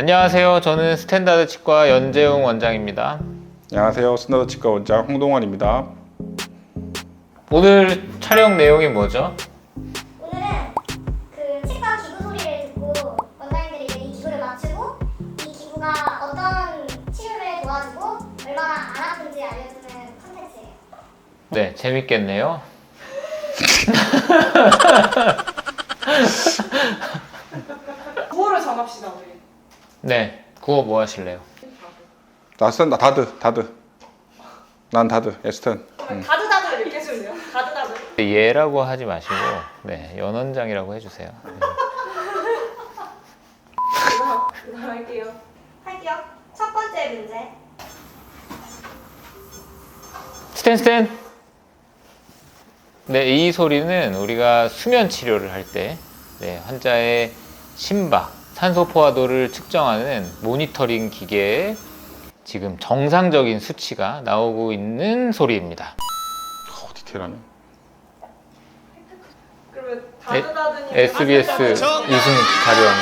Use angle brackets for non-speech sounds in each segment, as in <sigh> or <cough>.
안녕하세요. 저는 스탠다드 치과 연재웅 원장입니다. 안녕하세요. 스나더 치과 원장 홍동환입니다. 오늘 촬영 내용이 뭐죠? 오늘은 그 치과 기구 소리를 듣고 원장님들이 이제 이 기구를 맞추고 이 기구가 어떤 치료를 도와주고 얼마나 안 아픈지 알려주는 컨텐츠예요. 네, 재밌겠네요. 구호를 정합시다 우리. 네, 구호 뭐 하실래요? 나 쓴다. 다드, 다드. 난 다드. 에스턴. 응. 다드다드 이렇게 해주세요. 다드다드. 예라고 하지 마시고 네, 연원장이라고 해주세요. 네. 그다음 그다음 할게요. 할게요. 첫 번째 문제. 스탠 스탠. 네, 이 소리는 우리가 수면 치료를 할때 네, 환자의 심박, 산소 포화도를 측정하는 모니터링 기계에 지금 정상적인 수치가 나오고 있는 소리입니다. 어, 디테일하네. 그러면 에- 다드다드님. SBS 우승 자료화면.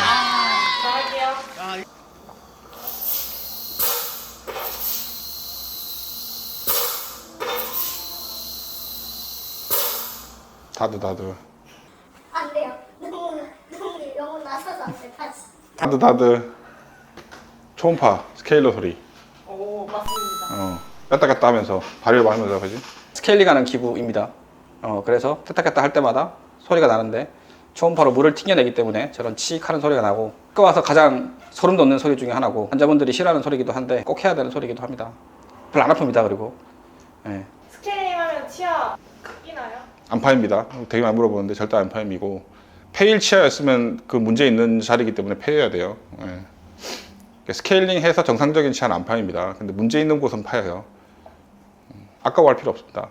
자 할게요. 다드, 다드. 안 돼요. 너무 너무 영혼 나서서 안 돼. 다드, 다드. 초음파, 스케일러 소리. 오 맞습니다. 어. 뺐다 갔다 하면서 발열 하면서 그지? 스케일링 하는 기구입니다. 어, 그래서 뺐다 뺐다 할 때마다 소리가 나는데 초음파로 물을 튕겨내기 때문에 저런 치익 하는 소리가 나고 그 와서 가장 소름 돋는 소리 중에 하나고 환자분들이 싫어하는 소리기도 한데 꼭 해야 되는 소리기도 합니다. 별로 안 아픕니다. 그리고 예. 스케일링 하면 치아 크기나요? 안 파입니다. 되게 많이 물어보는데 절대 안 파임이고 폐일 치아였으면 그 문제 있는 자리이기 때문에 폐해야 돼요. 예. 그러니까 스케일링 해서 정상적인 치아는 안 파입니다. 근데 문제 있는 곳은 파여요. 음, 아까워할 필요 없습니다.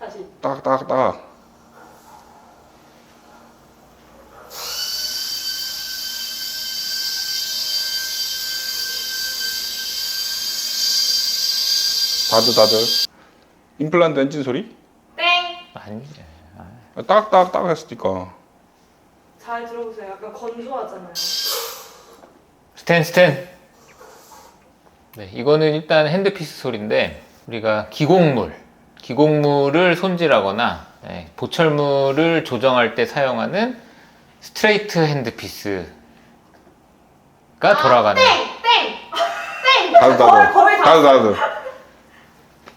다시. 따닥따 다드 다드. 임플란트 엔진 소리? 땡. 아니지. 따닥따닥따닥 했으니까. 잘 들어보세요. 약간 건조하잖아요. 스탠 스탠. 네, 이거는 일단 핸드피스 소리인데 우리가 기곡물, 기곡물을 손질하거나 네, 보철물을 조정할 때 사용하는 스트레이트 핸드피스가 돌아가는. 땡. 땡. <laughs> 다드 거의- 다드. 거의 다 다드 다드.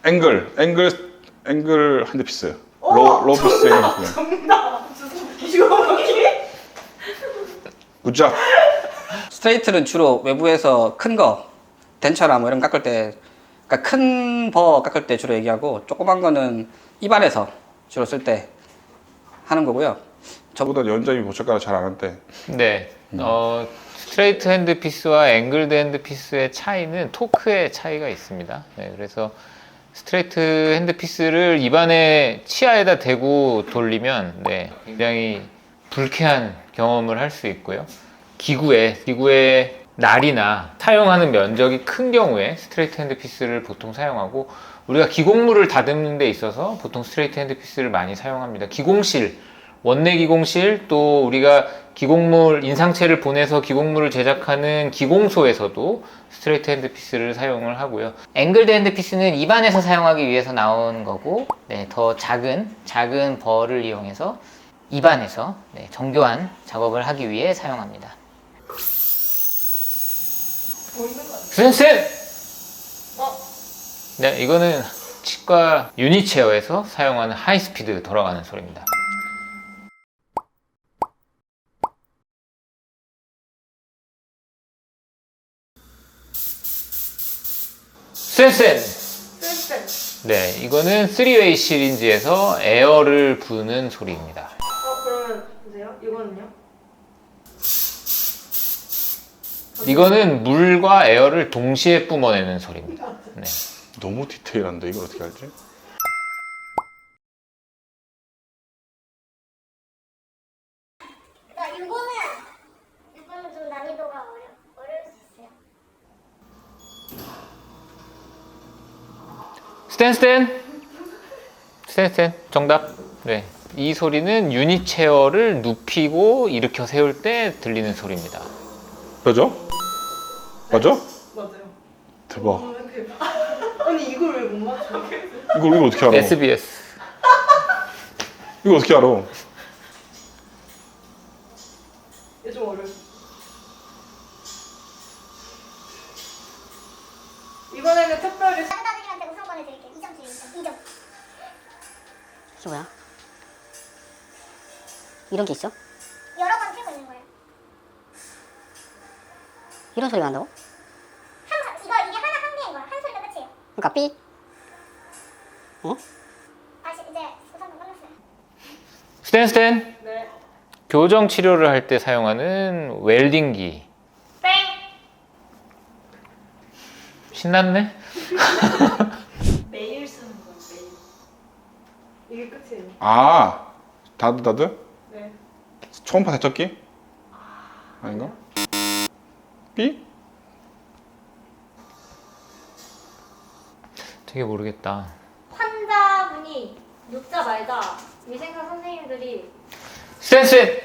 앵글 앵글 앵글 핸드피스. 로 로피스 핸드피스. 정답. 주워먹기. 굿잡. 스트레이트는 주로 외부에서 큰 거, 덴처나 뭐 이런 거 깎을 때, 그러니까 큰 버 깎을 때 주로 얘기하고 조그만 거는 입안에서 주로 쓸 때 하는 거고요. 저보다 연장이 보철가루 잘 아는데 네, 어, 스트레이트 핸드피스와 앵글드 핸드피스의 차이는 토크의 차이가 있습니다. 네, 그래서 스트레이트 핸드피스를 입안에 치아에다 대고 돌리면 네, 굉장히 불쾌한 경험을 할 수 있고요. 기구에 기구의 날이나 사용하는 면적이 큰 경우에 스트레이트 핸드피스를 보통 사용하고 우리가 기공물을 다듬는 데 있어서 보통 스트레이트 핸드피스를 많이 사용합니다. 기공실 원내 기공실 또 우리가 기공물 인상체를 보내서 기공물을 제작하는 기공소에서도 스트레이트 핸드피스를 사용을 하고요. 앵글드 핸드피스는 입안에서 사용하기 위해서 나온 거고 네, 더 작은 작은 벌을 이용해서 입안에서 네, 정교한 작업을 하기 위해 사용합니다. 센센! 어? 네, 이거는 치과 유니체어에서 사용하는 하이스피드 돌아가는 소리입니다. 센센! 센센. 네, 이거는 3웨이 시리즈에서 에어를 부는 소리입니다. 어 그러면 보세요. 이거는요? 이거는 물과 에어를 동시에 뿜어내는 소리입니다. 네. 너무 디테일한데 이걸 어떻게 알지? 나 이거는 이거는 좀 난이도가 어려 어려울 수 있어요. 스탠 스탠! 스탠 스탠 정답. 네. 이 소리는 유니체어를 눕히고 일으켜 세울 때 들리는 소리입니다. 그죠? 맞아? 맞아요. 대박. 어. 아니 이걸 왜 못 맞춰? 이걸 이걸 어떻게 알아? SBS. 이거 어떻게 알아? 이게 좀 어려워. 이번에는 특별히 따뜻하들한테 우선권을 드릴게요. 2점 드릴게요. 2점. 이게 뭐야? 이런 게 있어? 여러 번 틀고 있는 거예요. 이런 소리가 난다고? 한 이거 이게 하나 한 개인 거야. 한 소리가 끝이에요. 그러니까 삐? 어? 다시 이제 우선권 끝났어요. 스탠 스탠. 네. 교정 치료를 할 때 사용하는 웰딩기. 땡. 신났네? <laughs> 매일 쓰는 거예요. 매일. 이게 끝이에요. 아 다드 다드? 네. 초음파 세척기? 아닌가? 삐? 되게 모르겠다. 환자분이 눕자 말자 위생사 선생님들이 스탠스탠.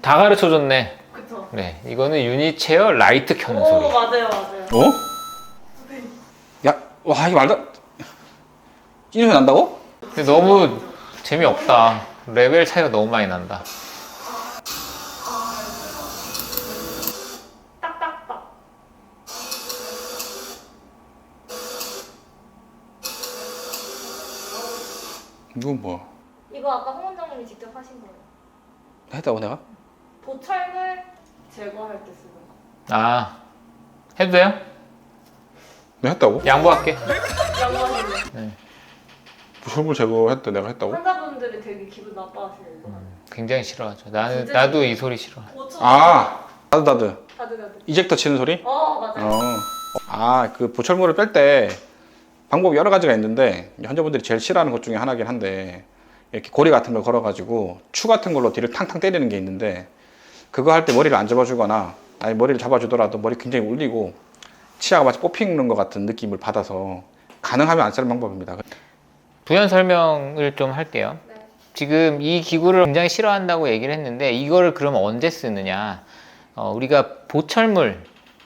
다 가르쳐 줬네. 그쵸. 네. 이거는 유니체어 라이트 켜는 오 소리. 맞아요 맞아요. 어? 야, 와 이게 말도 안- 이 소리 난다고? 근데 너무 재미없다. 레벨 차이가 너무 많이 난다. 딱딱딱. 이건 뭐야? 이거 아까 홍 원장님이 직접 하신 거예요. 했다고 내가? 보철물 제거할 때 쓰는 거. 아. 해도 돼요? 내가 했다고? 양보할게. <laughs> 양호하시네. 부설물 제거했다 내가 했다고? 환자분들이 되게 기분 나빠하시는 거. 굉장히 싫어하죠. 나는 진짜 나도 이 소리 싫어. 아 다드 다드 다들 다들. 이젝터 치는 소리? 어 맞아요. 어. 아, 그 보철물을 뺄 때 방법 이 여러 가지가 있는데 환자분들이 제일 싫어하는 것 중에 하나긴 한데 이렇게 고리 같은 걸 걸어가지고 추 같은 걸로 뒤를 탕탕 때리는 게 있는데 그거 할 때 머리를 안 잡아주거나 아니 머리를 잡아주더라도 머리 굉장히 울리고 치아가 마치 뽑히는 것 같은 느낌을 받아서 가능하면 안 쓰는 방법입니다. 부연 설명을 좀 할게요. 네. 지금 이 기구를 굉장히 싫어한다고 얘기를 했는데 이거를 그러면 언제 쓰느냐? 어, 우리가 보철물,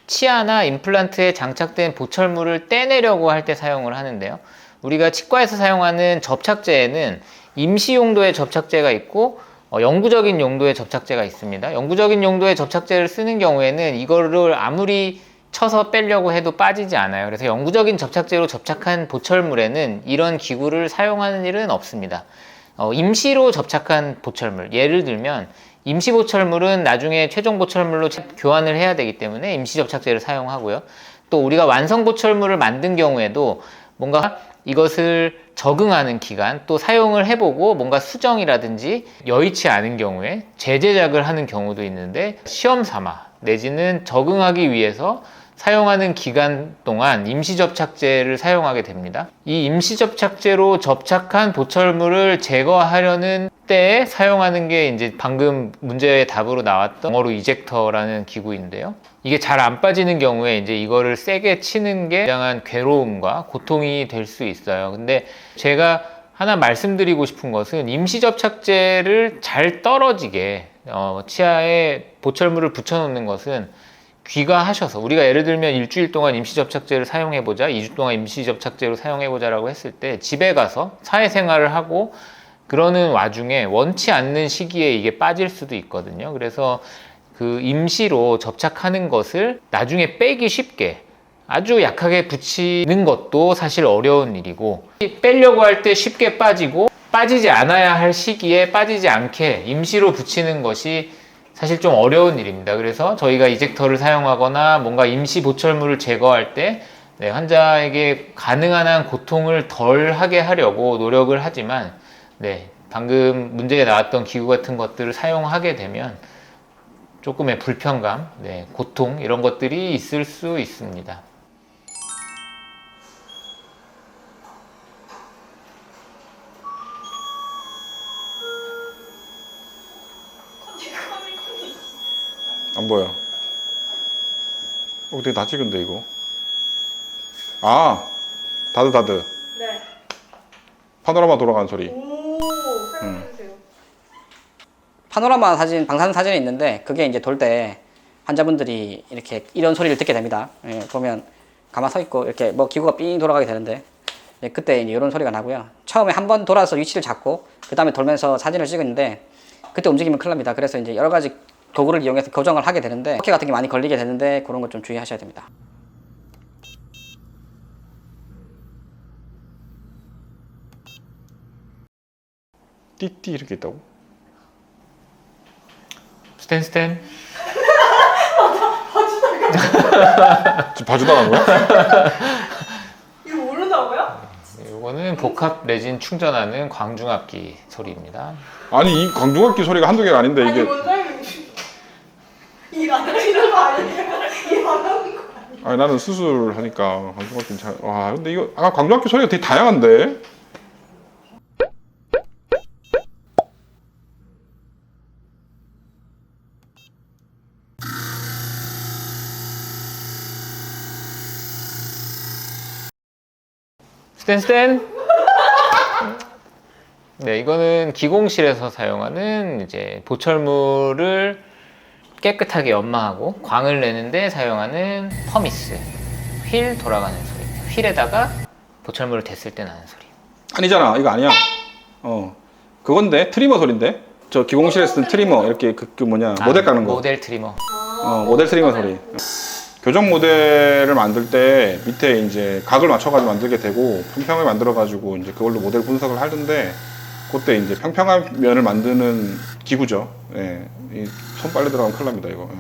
치아나 임플란트에 장착된 보철물을 떼내려고 할 때 사용을 하는데요. 우리가 치과에서 사용하는 접착제에는 임시 용도의 접착제가 있고 어, 영구적인 용도의 접착제가 있습니다. 영구적인 용도의 접착제를 쓰는 경우에는 이거를 아무리 쳐서 빼려고 해도 빠지지 않아요. 그래서 영구적인 접착제로 접착한 보철물에는 이런 기구를 사용하는 일은 없습니다. 어, 임시로 접착한 보철물, 예를 들면 임시 보철물은 나중에 최종 보철물로 교환을 해야 되기 때문에 임시 접착제를 사용하고요. 또 우리가 완성 보철물을 만든 경우에도 뭔가 이것을 적응하는 기간 또 사용을 해보고 뭔가 수정이라든지 여의치 않은 경우에 재제작을 하는 경우도 있는데 시험 삼아 내지는 적응하기 위해서 사용하는 기간 동안 임시접착제를 사용하게 됩니다. 이 임시접착제로 접착한 보철물을 제거하려는 때에 사용하는 게 이제 방금 문제의 답으로 나왔던 영어로 이젝터라는 기구인데요. 이게 잘 안 빠지는 경우에 이제 이거를 세게 치는 게 굉장한 괴로움과 고통이 될 수 있어요. 근데 제가 하나 말씀드리고 싶은 것은 임시접착제를 잘 떨어지게 어, 치아에 보철물을 붙여놓는 것은 귀가하셔서 우리가 예를 들면 일주일 동안 임시접착제를 사용해보자, 2주 동안 임시접착제로 사용해보자라고 했을 때 집에 가서 사회생활을 하고 그러는 와중에 원치 않는 시기에 이게 빠질 수도 있거든요. 그래서 그 임시로 접착하는 것을 나중에 빼기 쉽게 아주 약하게 붙이는 것도 사실 어려운 일이고 빼려고 할 때 쉽게 빠지고 빠지지 않아야 할 시기에 빠지지 않게 임시로 붙이는 것이 사실 좀 어려운 일입니다. 그래서 저희가 이젝터를 사용하거나 뭔가 임시 보철물을 제거할 때 네, 환자에게 가능한 한 고통을 덜 하게 하려고 노력을 하지만 네, 방금 문제에 나왔던 기구 같은 것들을 사용하게 되면 조금의 불편감, 네, 고통 이런 것들이 있을 수 있습니다. 안 보여. 어, 되게 낯익은데 이거. 아, 다드 다드. 네. 파노라마 돌아가는 소리. 오 설명해 주세요. 파노라마 사진, 방사선 사진이 있는데 그게 이제 돌 때 환자분들이 이렇게 이런 소리를 듣게 됩니다. 예, 보면 가만 서 있고 이렇게 뭐 기구가 삥 돌아가게 되는데 예, 그때 이제 이런 소리가 나고요. 처음에 한 번 돌아서 위치를 잡고 그 다음에 돌면서 사진을 찍었는데 그때 움직이면 큰일 납니다. 그래서 이제 여러 가지 도구를 이용해서 교정을 하게 되는데 어깨 같은 게 많이 걸리게 되는데 그런 것 좀 주의하셔야 됩니다. 띠띠 이렇게 있다고? 스탠 스탠. 지금 봐주다 간 거야? <laughs> 이거 모른다고요? 이거는 복합 레진 충전하는 광중압기 소리입니다. 아니 이 광중악기 소리가 한두 개가 아닌데 아니 이게 원장님 일안 하시는 거 아니에요? 일안 하는 거 아니 나는 수술하니까 광중악기 잘. 와 근데 이거 아까 광중악기 소리가 되게 다양한데. 스탠 스탠. 네, 이거는 기공실에서 사용하는 이제 보철물을 깨끗하게 연마하고 광을 내는데 사용하는 퍼미스. 휠 돌아가는 소리. 휠에다가 보철물을 댔을 때 나는 소리. 아니잖아 이거 아니야. 어 그건데 트리머 소리인데. 저 기공실에 쓰는 트리머 이렇게 그, 그 뭐냐 모델 깎는 거. 모델 트리머. 어, 모델 트리머 소리. 교정 모델을 만들 때 밑에 이제 각을 맞춰가지고 만들게 되고 평평하게 만들어가지고 이제 그걸로 모델 분석을 하던데 그때 이제 평평한 면을 만드는 기구죠. 예. 이 손빨래 들어가면 큰일 납니다, 이거. 예.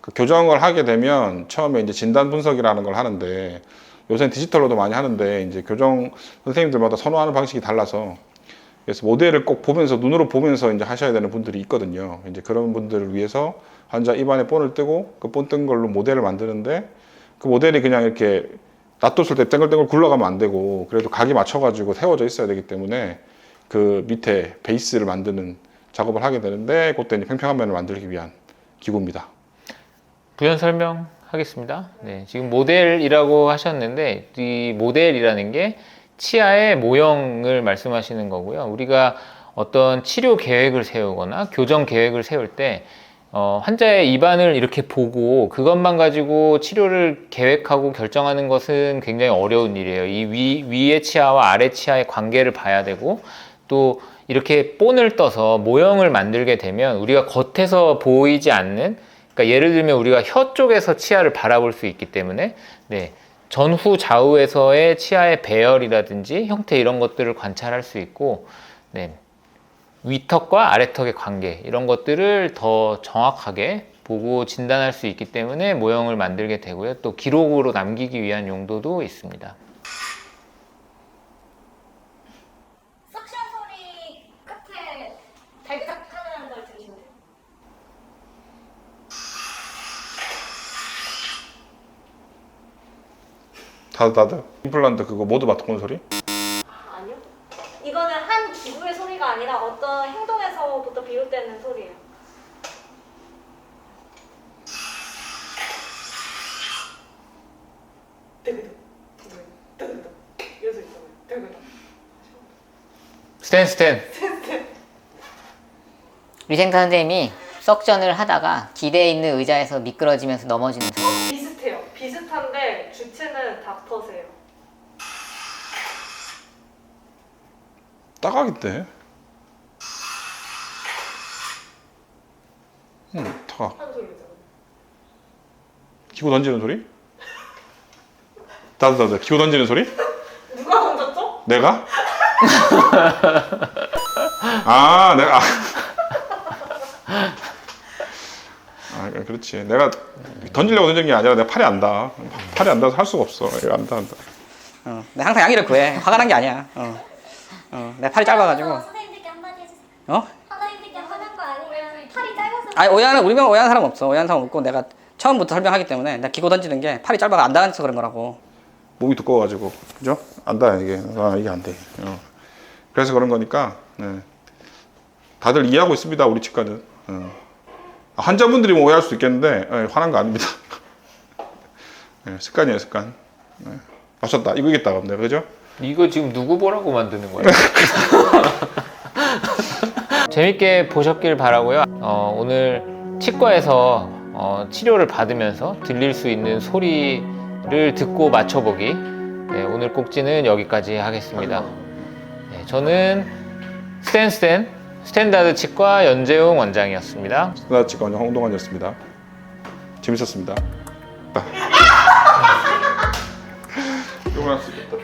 그 교정을 하게 되면 처음에 이제 진단 분석이라는 걸 하는데 요새는 디지털로도 많이 하는데 이제 교정 선생님들마다 선호하는 방식이 달라서 그래서 모델을 꼭 보면서 눈으로 보면서 이제 하셔야 되는 분들이 있거든요. 이제 그런 분들을 위해서 환자 입안에 본을 뜨고 그 본 뜬 걸로 모델을 만드는데 그 모델이 그냥 이렇게 놔뒀을 때 땡글땡글 굴러가면 안 되고 그래도 각이 맞춰가지고 세워져 있어야 되기 때문에 그 밑에 베이스를 만드는 작업을 하게 되는데 그때 이제 평평한 면을 만들기 위한 기구입니다. 부연 설명하겠습니다. 네, 지금 모델이라고 하셨는데 이 모델이라는 게 치아의 모형을 말씀하시는 거고요. 우리가 어떤 치료 계획을 세우거나 교정 계획을 세울 때 어, 환자의 입안을 이렇게 보고 그것만 가지고 치료를 계획하고 결정하는 것은 굉장히 어려운 일이에요. 이 위, 위의 치아와 아래 치아의 관계를 봐야 되고 또 이렇게 본을 떠서 모형을 만들게 되면 우리가 겉에서 보이지 않는 그러니까 예를 들면 우리가 혀 쪽에서 치아를 바라볼 수 있기 때문에 네, 전후 좌우에서의 치아의 배열이라든지 형태 이런 것들을 관찰할 수 있고 네, 위턱과 아래턱의 관계 이런 것들을 더 정확하게 보고 진단할 수 있기 때문에 모형을 만들게 되고요. 또 기록으로 남기기 위한 용도도 있습니다. 석션 소리 끝에 달짝 하는 걸 들으시면 돼요. 다들 다들 임플란트 그거 모두 맡은 소리? 아니요. 이거는 한 기구의 소리가 아니라 어떤 행동에서부터 비롯되는 소리예요. 스탠 스탠 위생사 선생님이 석션을 하다가 기대에 있는 의자에서 미끄러지면서 넘어지는 소리. 비슷한데 주체는 닥터세요. 따가긴데. 응, 타가. 한 소리잖아요. 기구 던지는 소리? 다들 다들 기구 던지는 소리? 누가 던졌죠? 내가? <laughs> 아, 내가. 아, <laughs> 그렇지. 내가 던지려고 던진 게 아니라 내가 팔이 안 닿아. 팔이 안 닿아서 할 수가 없어. 이거 안 닿아. 안 닿아. 어, 내가 항상 양해를 구해. 화가 난 게 아니야. 어. 어, 내가 팔이 짧아가지고. 선생님들께 한마디 해주세요. 어? 선생님들께 화난 거 아니면 팔이 짧아서 아니 오해하는 우리 명 오해하는 사람 없어. 오해하는 사람 없고 내가 처음부터 설명하기 때문에 내가 기고 던지는 게 팔이 짧아가 안 닿아서 그런 거라고. 목이 두꺼워가지고. 그죠? 안 닿아, 이게. 아, 이게 안 돼. 어. 그래서 그런 거니까. 네. 다들 이해하고 있습니다. 우리 치과는. 어. 환자분들이 뭐 오해할 수 있겠는데, 예, 화난 거 아닙니다. <laughs> 예, 습관이에요, 습관. 네. 맞췄다. 이거 이겼다, 근데 그죠? 이거 지금 누구 보라고 만드는 거예요? <laughs> 재밌게 보셨길 바라고요. 어, 오늘 치과에서 어, 치료를 받으면서 들릴 수 있는 소리를 듣고 맞춰보기. 네, 오늘 꼭지는 여기까지 하겠습니다. 네, 저는 스탠스탠 스탠다드 치과 연재용 원장이었습니다. 스나치과 원장 홍동환이었습니다. 재밌었습니다. <laughs> 요거 할수 있겠다.